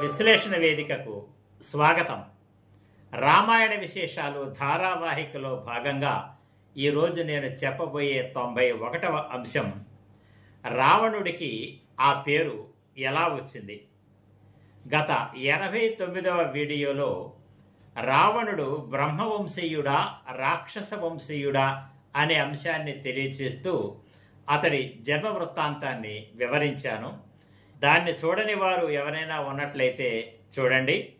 విశ్లేషణ వేదికకు స్వాగతం. రామాయణ విశేషాలు ధారావాహికలో భాగంగా ఈరోజు నేను చెప్పబోయే తొంభై ఒకటవ అంశం రావణుడికి ఆ పేరు ఎలా వచ్చింది? గత ఎనభై తొమ్మిదవ వీడియోలో రావణుడు బ్రహ్మవంశీయుడా రాక్షస వంశీయుడా అనే అంశాన్ని తెలియచేస్తూ అతడి జన్మ వృత్తాంతాన్ని వివరించాను. దాన్ని చూడని వారు ఎవరైనా ఉన్నట్లయితే చూడండి.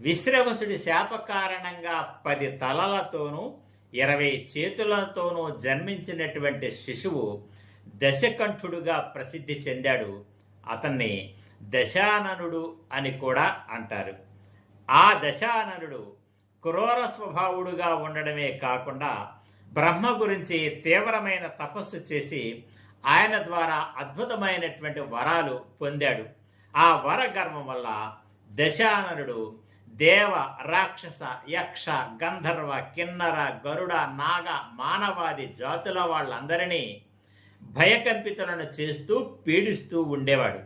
విశ్రవసుడి శాప కారణంగా పది తలలతోనూ ఇరవై చేతులతోనూ జన్మించినటువంటి శిశువు దశకంఠుడుగా ప్రసిద్ధి చెందాడు. అతన్ని దశాననుడు అని కూడా అంటారు. ఆ దశాననుడు క్రూర స్వభావుడుగా ఉండడమే కాకుండా బ్రహ్మ గురించి తీవ్రమైన తపస్సు చేసి ఆయన ద్వారా అద్భుతమైనటువంటి వరాలు పొందాడు. ఆ వర గర్వం వల్ల దశాననుడు దేవ రాక్షస యక్ష గంధర్వ కిన్నర గరుడ నాగ మానవాది జాతుల వాళ్ళందరినీ భయకంపితులను చేస్తూ పీడిస్తూ ఉండేవాడు.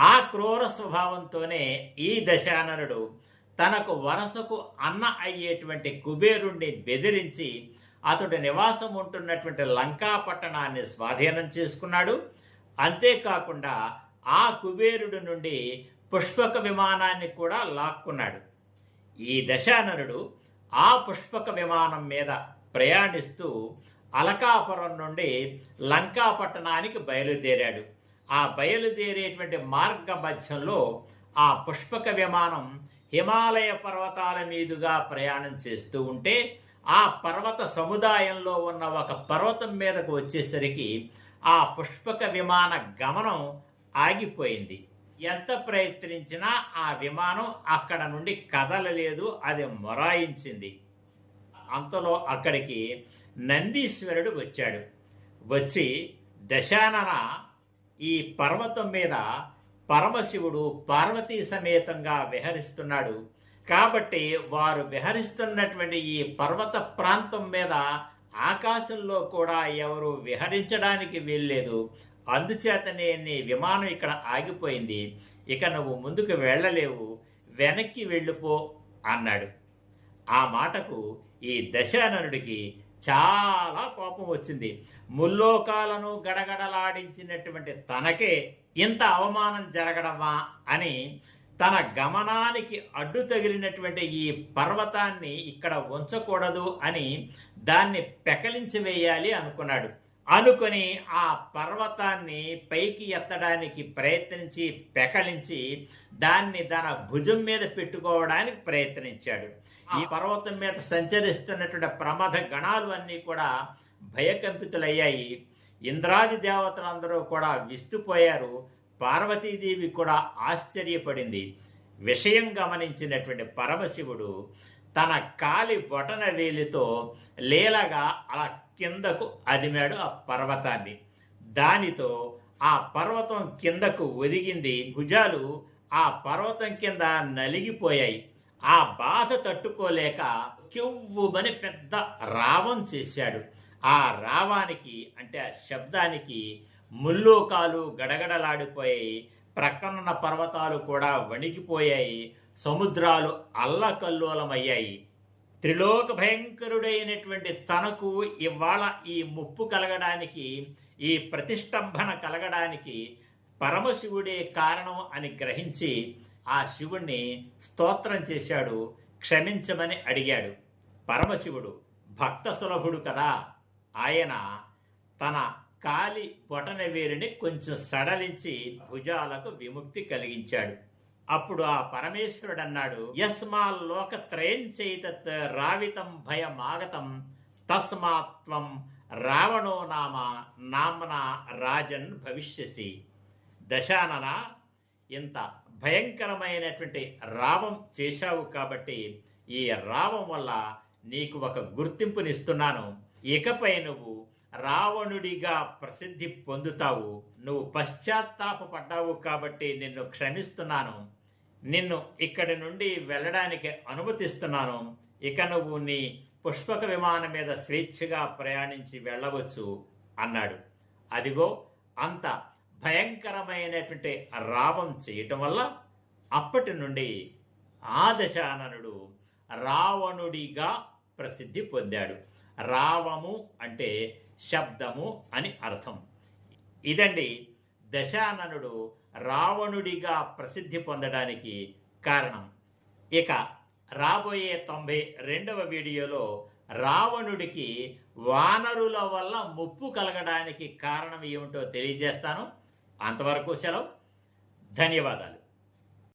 ఆ క్రూర స్వభావంతోనే ఈ దశాననుడు తనకు వరసకు అన్న అయ్యేటువంటి కుబేరుణ్ణి బెదిరించి అతడు నివాసం ఉంటున్నటువంటి లంకా పట్టణాన్ని స్వాధీనం చేసుకున్నాడు. అంతేకాకుండా ఆ కుబేరుడు నుండి పుష్పక విమానాన్ని కూడా లాక్కున్నాడు. ఈ దశాననుడు ఆ పుష్పక విమానం మీద ప్రయాణిస్తూ అలకాపురం నుండి లంకా పట్టణానికి బయలుదేరాడు. ఆ బయలుదేరేటువంటి మార్గ మధ్యంలో ఆ పుష్పక విమానం హిమాలయ పర్వతాల మీదుగా ప్రయాణం చేస్తూ ఉంటే ఆ పర్వత సముదాయంలో ఉన్న ఒక పర్వతం మీదకు వచ్చేసరికి ఆ పుష్పక విమాన గమనం ఆగిపోయింది. ఎంత ప్రయత్నించినా ఆ విమానం అక్కడ నుండి కదలలేదు అది మొరాయించింది. అంతలో అక్కడికి నందీశ్వరుడు వచ్చాడు. వచ్చి దశానన ఈ పర్వతం మీద పరమశివుడు పార్వతీ సమేతంగా విహరిస్తున్నాడు. కాబట్టి వారు విహరిస్తున్నటువంటి ఈ పర్వత ప్రాంతం మీద ఆకాశంలో కూడా ఎవరు విహరించడానికి వీల్లేదు. అందుచేతనే నీ విమానం ఇక్కడ ఆగిపోయింది. ఇక నువ్వు ముందుకు వెళ్ళలేవు. వెనక్కి వెళ్ళిపో అన్నాడు. ఆ మాటకు ఈ దశాననుడికి చాలా కోపం వచ్చింది. ముల్లోకాలను గడగడలాడించినటువంటి తనకే ఇంత అవమానం జరగడమా అని తన గమనానికి అడ్డు తగిలినటువంటి ఈ పర్వతాన్ని ఇక్కడ ఉంచకూడదు అని దాన్ని పెకలించి వేయాలి అనుకున్నాడు. అనుకొని ఆ పర్వతాన్ని పైకి ఎత్తడానికి ప్రయత్నించి పెకలించి దాన్ని తన భుజం మీద పెట్టుకోవడానికి ప్రయత్నించాడు. ఈ పర్వతం మీద సంచరిస్తున్నటువంటి ప్రమాద గణాలు అన్నీ కూడా భయకంపితులయ్యాయి. ఇంద్రాది దేవతలందరూ కూడా విస్తుపోయారు. పార్వతీదేవి కూడా ఆశ్చర్యపడింది. విషయం గమనించినటువంటి పరమశివుడు తన కాలి బొటన వేలితో లీలగా అలా కిందకు అదిమాడు ఆ పర్వతాన్ని. దానితో ఆ పర్వతం కిందకు ఒదిగింది. భుజాలు ఆ పర్వతం కింద నలిగిపోయాయి. ఆ బాధ తట్టుకోలేక కివ్వుమని పెద్ద రావం చేశాడు. ఆ రావానికి అంటే ఆ శబ్దానికి ముల్లోకాలు గడగడలాడిపోయాయి. ప్రక్కనున్న పర్వతాలు కూడా వణికిపోయాయి. సముద్రాలు అల్లకల్లోలమయ్యాయి. త్రిలోక భయంకరుడైనటువంటి తనకు ఇవాళ ఈ ముప్పు కలగడానికి ఈ ప్రతిష్టంభన కలగడానికి పరమశివుడే కారణం అని గ్రహించి ఆ శివుణ్ణి స్తోత్రం చేశాడు క్షమించమని అడిగాడు. పరమశివుడు భక్త సులభుడు కదా. ఆయన తన కాలి బొటనవేరుని కొంచెం సడలించి భుజాలకు విముక్తి కలిగించాడు. అప్పుడు ఆ పరమేశ్వరుడు అన్నాడు యస్మా లోకత్రయం చేతత్ రావితం భయమాగతం తస్మాత్వం రావణో నామ నామన రాజన్ భవిష్యసి. దశానన ఇంత భయంకరమైనటువంటి రావం చేశావు కాబట్టి ఈ రావం వల్ల నీకు ఒక గుర్తింపునిస్తున్నాను. ఇకపై నువ్వు రావణుడిగా ప్రసిద్ధి పొందుతావు. నువ్వు పశ్చాత్తాపడ్డావు కాబట్టి నిన్ను క్షమిస్తున్నాను. నిన్ను ఇక్కడి నుండి వెళ్ళడానికి అనుమతిస్తున్నాను. ఇక నువ్వు నీ పుష్పక విమానం మీద స్వేచ్ఛగా ప్రయాణించి వెళ్ళవచ్చు అన్నాడు. అదిగో అంత భయంకరమైనటువంటి రావం చేయటం వల్ల అప్పటి నుండి ఆ రావణుడిగా ప్రసిద్ధి పొందాడు. రావము అంటే శబ్దము అని అర్థం. ఇదండి దశాననుడు రావణుడిగా ప్రసిద్ధి పొందడానికి కారణం. ఇక రాబోయే తొంభై రెండవ వీడియోలో రావణుడికి వానరుల వల్ల ముప్పు కలగడానికి కారణం ఏమిటో తెలియజేస్తాను. అంతవరకు సెలవు. ధన్యవాదాలు.